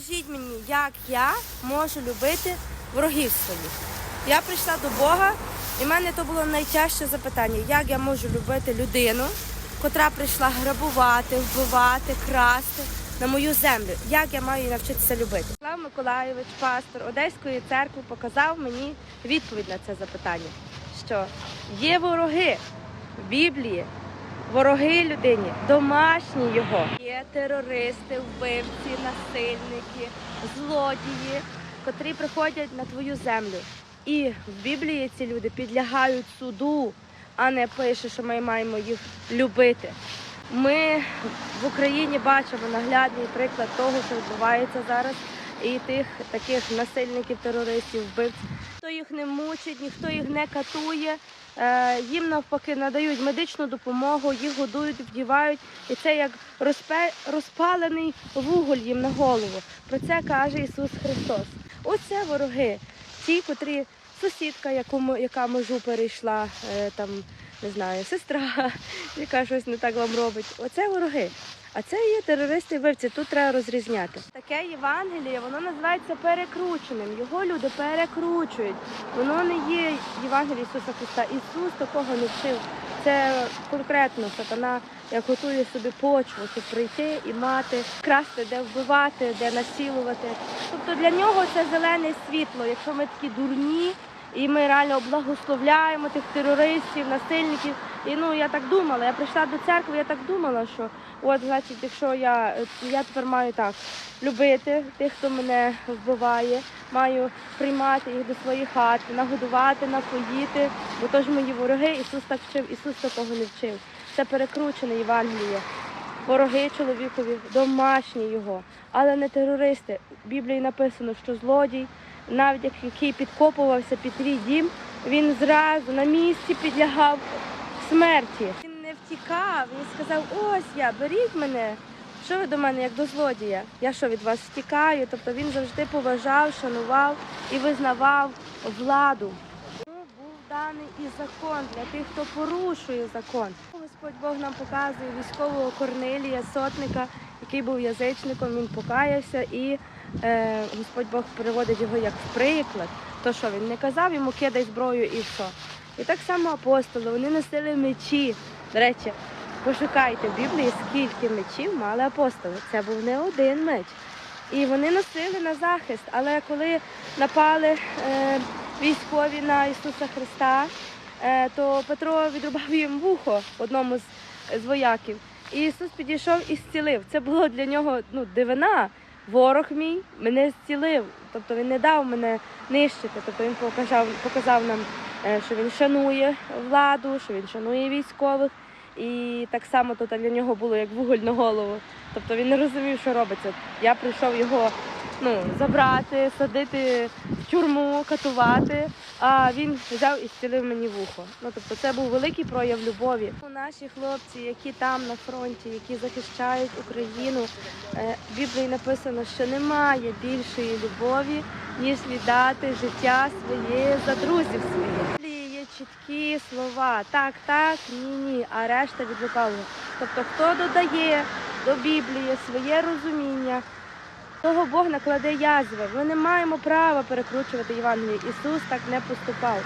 Скажіть мені, як я можу любити ворогів своїх? Я прийшла до Бога, і в мене то було найтяжче запитання, як я можу любити людину, котра прийшла грабувати, вбивати, красти на мою землю. Як я маю навчитися любити? Слав Миколайович, пастор Одеської церкви, показав мені відповідь на це запитання, що є вороги в Біблії, Вороги людині, домашні його. Є терористи, вбивці, насильники, злодії, котрі приходять на твою землю. І в Біблії ці люди підлягають суду, а не пише, що ми маємо їх любити. Ми в Україні бачимо наглядний приклад того, що відбувається зараз, і тих таких насильників, терористів, вбивців. Ніхто їх не мучить, ніхто їх не катує. Е, Їм навпаки надають медичну допомогу, їх годують, вдівають, і це як розпалений вуголь їм на голову. Про це каже Ісус Христос. Оце вороги, ті, котрі сусідка, яку яка межу перейшла, е, там не знаю, сестра, яка щось не так вам робить. Оце вороги. А це є терористи і вбивці, тут треба розрізняти. Таке Євангеліє, воно називається перекрученим. Його люди перекручують. Воно не є Євангеліє Ісуса Христа. Ісус такого не вчив. Це конкретно сатана, як готує собі почву, щоб прийти і мати, красти, де вбивати, де насілувати. Тобто для нього це зелене світло. Якщо ми такі дурні, і ми реально благословляємо тих терористів, насильників. І ну я так думала, я прийшла до церкви, я так думала, що от, значить, якщо я, я тепер маю так любити тих, хто мене вбиває, маю приймати їх до своєї хати, нагодувати, напоїти, бо то ж мої вороги, Ісус так вчив, Ісус такого не вчив. Це перекручене Євангеліє. Вороги чоловікові, домашні його, але не терористи. В Біблії написано, що злодій, навіть який підкопувався під твій дім, він зразу на місці підлягав смерті. Він не втікав, він сказав: ось я, беріть мене. Що ви до мене, як до злодія? Я що від вас втікаю? Тобто він завжди поважав, шанував і визнавав владу. Був даний і закон для тих, хто порушує закон. Господь Бог нам показує військового Корнилія, сотника, який був язичником, він покаявся і е, Господь Бог приводить його як в приклад. То що він не казав йому кидай зброю і що. І так само апостоли, вони носили мечі. До речі, пошукайте в Біблії, скільки мечів мали апостоли. Це був не один меч. І вони носили на захист. Але коли напали е, військові на Ісуса Христа, е, то Петро відрубав їм вухо одному з, з вояків. І Ісус підійшов і зцілив. Це було для нього ну, дивина. Ворог мій мене зцілив. Тобто він не дав мене нищити. Тобто він показав, показав нам, е, що він шанує владу, що він шанує військових. І так само то для нього було як вуголь на голову. Тобто він не розумів, що робиться. Я прийшов його ну, забрати, садити в тюрму, катувати, а він взяв і зцілив мені вухо. Ну, тобто це був великий прояв любові. Наші хлопці, які там на фронті, які захищають Україну, е, в Біблії написано, що немає більшої любові, ніж віддати життя своє за друзів своїх. Чіткі слова, так, так, ні, ні, а решта від. Тобто, хто додає до Біблії своє розуміння, того Бог накладе язви. Ми не маємо права перекручувати Євангеліє. Ісус так не поступав.